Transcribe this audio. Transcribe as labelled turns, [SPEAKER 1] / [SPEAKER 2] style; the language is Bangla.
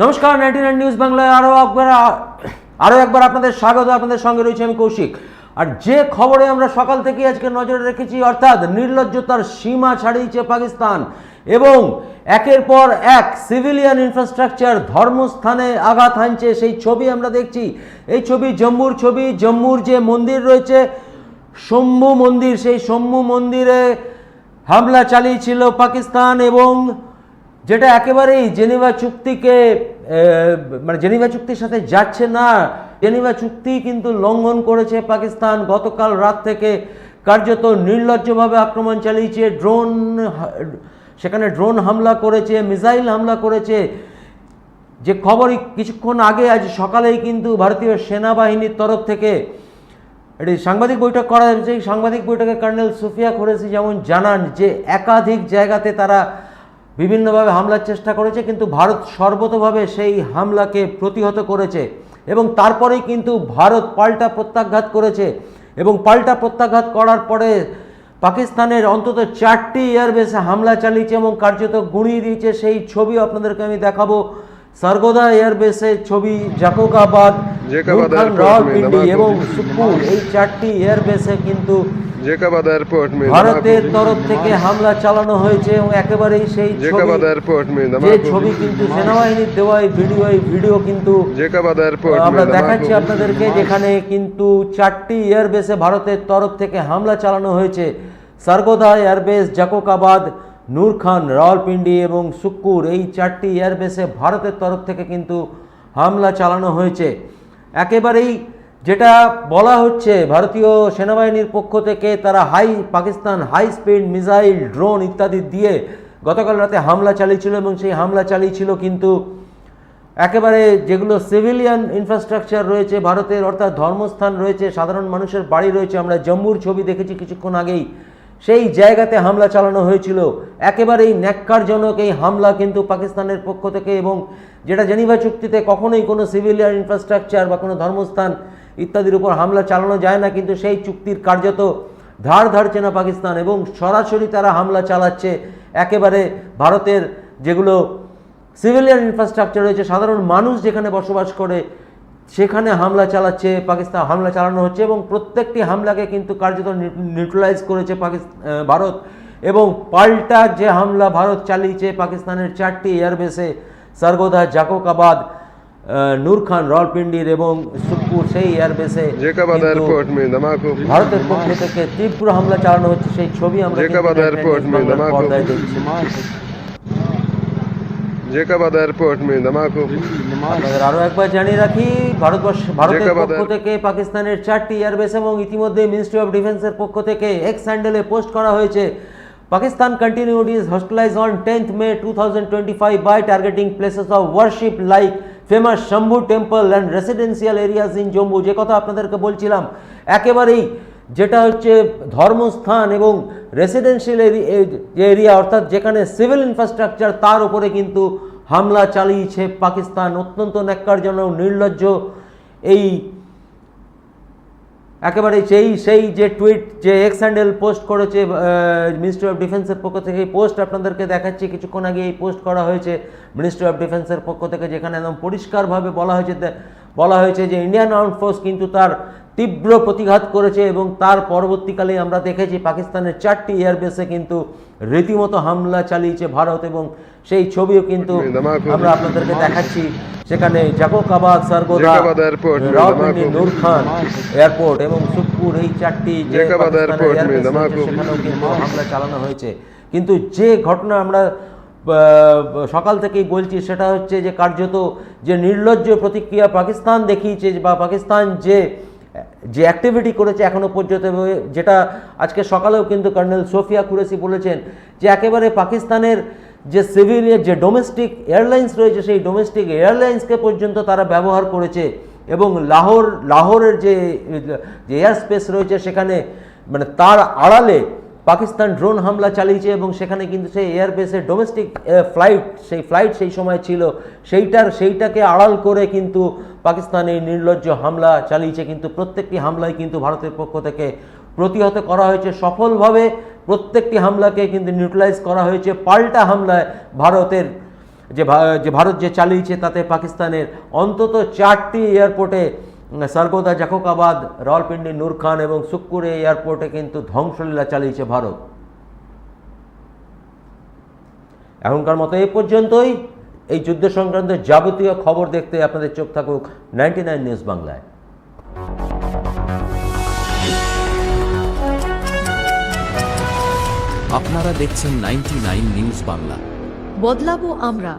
[SPEAKER 1] নমস্কার নাইনটি নাইন নিউজ বাংলায় আরও একবার আরও একবার আপনাদের স্বাগত, আপনাদের সঙ্গে রয়েছে আমি কৌশিক। আর যে খবরে আমরা সকাল থেকে আজকে নজরে রেখেছি, অর্থাৎ নির্লজ্জতার সীমা ছাড়িয়েছে পাকিস্তান এবং একের পর এক সিভিলিয়ান ইনফ্রাস্ট্রাকচার ধর্মস্থানে আঘাত হানছে, সেই ছবি আমরা দেখছি। এই ছবি জম্মুর ছবি, জম্মুর যে মন্দির রয়েছে, শম্ভু মন্দির, সেই শম্ভু মন্দিরে হামলা চালিয়েছিল পাকিস্তান এবং যেটা একেবারেই জেনিভা চুক্তিকে মানে জেনিভা চুক্তির সাথে যাচ্ছে না। জেনিভা চুক্তি কিন্তু লঙ্ঘন করেছে পাকিস্তান। গতকাল রাত থেকে কার্যত নির্লজ্জভাবে আক্রমণ চালিয়েছে। ড্রোন, সেখানে ড্রোন হামলা করেছে, মিসাইল হামলা করেছে। যে খবর কিছুক্ষণ আগে, আজ সকালেই কিন্তু ভারতীয় সেনাবাহিনীর তরফ থেকে একটি সাংবাদিক বৈঠক করা হয়েছে। এই সাংবাদিক বৈঠকে কর্নেল সুফিয়া খোরেসি যেমন জানান যে, একাধিক জায়গাতে তারা বিভিন্নভাবে হামলার চেষ্টা করেছে, কিন্তু ভারত সর্বতভাবে সেই হামলাকে প্রতিহত করেছে এবং তারপরেই কিন্তু ভারত পাল্টা প্রত্যাঘাত করেছে এবং পাল্টা প্রত্যাঘাত করার পরে পাকিস্তানের অন্তত চারটি এয়ারবেসে হামলা চালিয়েছে এবং কার্যত গুঁড়িয়ে দিয়েছে। সেই ছবি আপনাদেরকে আমি দেখাবো। সর্গোদা এয়ারবেসে ছবি জাকোকাবাদ রাওয়ালপিন্ডি এবং সুপুর এই চারটি এয়ারবেসে কিন্তু ভারতের তরফ থেকে হামলা চালানো হয়েছে এবং একেবারেই সেই যে ছবি কিন্তু সেনাবাহিনীর দেওয়া ভিডিও এই ভিডিও কিন্তু আমরা দেখাচ্ছি আপনাদেরকে যেখানে কিন্তু চারটি এয়ারবেসে ভারতের তরফ থেকে হামলা চালানো হয়েছে। সার্গোদা এয়ারবেস জাকোকাবাদ নূর খান, রাওয়ালপিন্ডি এবং সুক্কুর এই চারটি এয়ারবেসে ভারতের তরফ থেকে কিন্তু হামলা চালানো হয়েছে। একেবারেই যেটা বলা হচ্ছে, ভারতীয় সেনাবাহিনীর পক্ষ থেকে তারা high, Pakistan high speed missile drone ইত্যাদি দিয়ে গতকাল রাতে হামলা চালিয়েছিল এবং সেই হামলা চালিয়েছিল কিন্তু একেবারে যেগুলো সিভিলিয়ান ইনফ্রাস্ট্রাকচার রয়েছে ভারতের, অর্থাৎ ধর্মস্থান রয়েছে, সাধারণ মানুষের বাড়ি রয়েছে, আমরা জম্মুর ছবি দেখেছি কিছুক্ষণ আগেই। সেই জায়গাতে হামলা চালানো হয়েছিল। একেবারেই ন্যাক্কারজনক এই হামলা কিন্তু পাকিস্তানের পক্ষ থেকে এবং যেটা জেনিভা চুক্তিতে কখনোই কোনো সিভিলিয়ান ইনফ্রাস্ট্রাকচার বা কোনো ধর্মস্থান ইত্যাদির উপর হামলা চালানো যায় না, কিন্তু সেই চুক্তির কার্যত ধার ধারছে না পাকিস্তান এবং সরাসরি তারা হামলা চালাচ্ছে। একেবারে ভারতের যেগুলো সিভিলিয়ান ইনফ্রাস্ট্রাকচার রয়েছে, সাধারণ মানুষ যেখানে বসবাস করে সেখানে হামলা চালাচ্ছে পাকিস্তান হামলা চালানো হচ্ছে এবং প্রত্যেকটি হামলাকে কিন্তু কার্যত নিউট্রালাইজ করেছে পাকিস্তান ভারত এবং পাল্টা যে হামলা ভারত চালিয়েছে পাকিস্তানের চারটি এয়ারবেসে সারগোদা জাকোকাবাদ নূরখান খান এবং সুখপুর সেই এয়ারবেসে ভারতের পক্ষ থেকে তীব্র হামলা চালানো হচ্ছে সেই ছবি আমরা পর্দায় দেখছি।
[SPEAKER 2] জেকাবাদার পোর্ট মে
[SPEAKER 1] ধামাকো। আমাদের একবার জানিয়ে রাখি ভারতবর্ষ ভারতের পক্ষ থেকে পাকিস্তানের চারটি এয়ারবেস এবং ইতিমধ্যে মিনিস্ট্রি অফ ডিফেন্সের পক্ষ থেকে এক্স হ্যান্ডেলে পোস্ট করা হয়েছে। Pakistan continue is Pakistan on tenth May two thousand twenty five by targeting places of worship like famous Shambhu temple and residential areas in Jammu যে কথা আপনাদেরকে বলছিলাম একেবারেই যেটা হচ্ছে ধর্মস্থান এবং রেসিডেন্সিয়াল এরিয়া অর্থাৎ যেখানে সিভিল ইনফ্রাস্ট্রাকচার তার উপরে কিন্তু হামলা চালিয়েছে পাকিস্তান। অত্যন্ত ন্যাক্কারজনক, নির্লজ্জ। এই একেবারে সেই সেই যে টুইট যে এক্স হ্যান্ডেল পোস্ট করেছে মিনিস্ট্রি অফ ডিফেন্সের পক্ষ থেকে, এই পোস্ট আপনাদেরকে দেখাচ্ছি। কিছুক্ষণ আগে এই পোস্ট করা হয়েছে মিনিস্ট্রি অফ ডিফেন্সের পক্ষ থেকে, যেখানে একদম পরিষ্কারভাবে বলা হয়েছে বলা হয়েছে যে ইন্ডিয়ান আর্ম ফোর্স কিন্তু তার তীব্র প্রতিঘাত করেছে এবং তার পরবর্তীকালে আমরা দেখেছি পাকিস্তানের চারটি এয়ারবেসে কিন্তু রীতিমতো হামলা চালিয়েছে ভারত এবং সেই ছবিও কিন্তু আমরা আপনাদেরকে দেখাচ্ছি। সেখানে
[SPEAKER 2] জাকো কাবাদ
[SPEAKER 1] সারগোদা
[SPEAKER 2] রাওপিন্ডি
[SPEAKER 1] নূর খান এয়ারপোর্ট এবং সুখপুর এই চারটি সেখানেও কিন্তু হামলা চালানো হয়েছে। কিন্তু যে ঘটনা আমরা সকাল থেকেই বলছি সেটা হচ্ছে যে কার্যত যে নির্লজ্জ প্রতিক্রিয়া পাকিস্তান দেখিয়েছে বা পাকিস্তান যে যে অ্যাক্টিভিটি করেছে এখনও পর্যন্ত যেটা আজকে সকালেও কিন্তু কর্নেল সোফিয়া কুরেসি বলেছেন যে একেবারে পাকিস্তানের যে সিভিলিয়ার যে ডোমেস্টিক এয়ারলাইন্স রয়েছে, সেই ডোমেস্টিক এয়ারলাইন্সকে পর্যন্ত তারা ব্যবহার করেছে। এবং লাহোর, লাহোরের যে যে এয়ার স্পেস রয়েছে সেখানে মানে তার আড়ালে পাকিস্তান ড্রোন হামলা চালিয়েছে এবং সেখানে কিন্তু সেই এয়ারবেসের ডোমেস্টিক ফ্লাইট সেই ফ্লাইট সেই সময় ছিল। সেইটার, সেইটাকে আড়াল করে কিন্তু পাকিস্তান এই নির্লজ্জ হামলা চালিয়েছে। কিন্তু প্রত্যেকটি হামলায় কিন্তু ভারতের পক্ষ থেকে প্রতিহত করা হয়েছে। সফলভাবে প্রত্যেকটি হামলাকে কিন্তু নিউট্রালাইজ করা হয়েছে। পাল্টা হামলায় ভারতের, যে ভারত যে চালিয়েছে তাতে পাকিস্তানের অন্তত চারটি এয়ারপোর্টে সরগোদা জাকোকাবাদ রাওয়ালপিন্ডি নূর খান এবং সুক্কুরে এয়ারপোর্টে কিন্তু ধ্বংসলীলা চালিয়েছে ভারত। এখনকার মতো এই পর্যন্তই। এই যুদ্ধ সংক্রান্ত যাবতীয় খবর দেখতে আপনাদের চোখ থাকুক নাইনটি নাইন নিউজ বাংলায়।
[SPEAKER 3] আপনারা দেখছেন নাইনটি নিউজ বাংলা।
[SPEAKER 4] বদলাবো আমরা।